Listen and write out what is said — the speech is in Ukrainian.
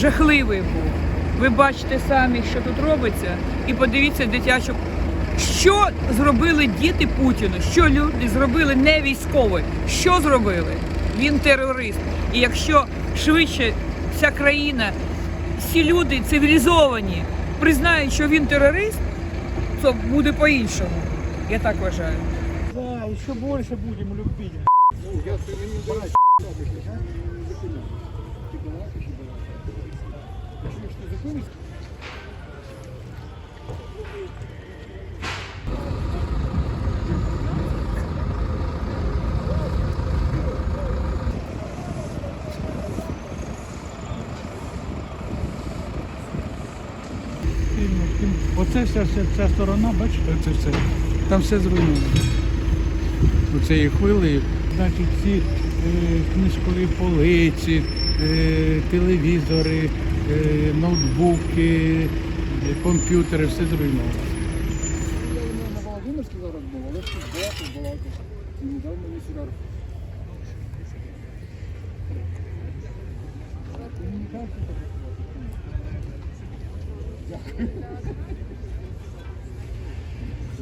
жахливий був. Ви бачите самі, що тут робиться, і подивіться дитячу. Що зробили діти Путіну? Що люди зробили не військові? Що зробили? Він терорист. І якщо швидше вся країна, всі люди цивілізовані признають, що він терорист, то буде по-іншому. Я так вважаю. Да, еще больше будем любить. Оце вся, вся ця сторона, бачите, це все. Там все зруйновано. Оцею хвилею. Значить, ці е, книжкові полиці, телевізори, е, ноутбуки, е, комп'ютери, все зруйновано. на Володимирській зараз був, але тут багато балакав. І недавно мені сюди. Комунікація. Дякую.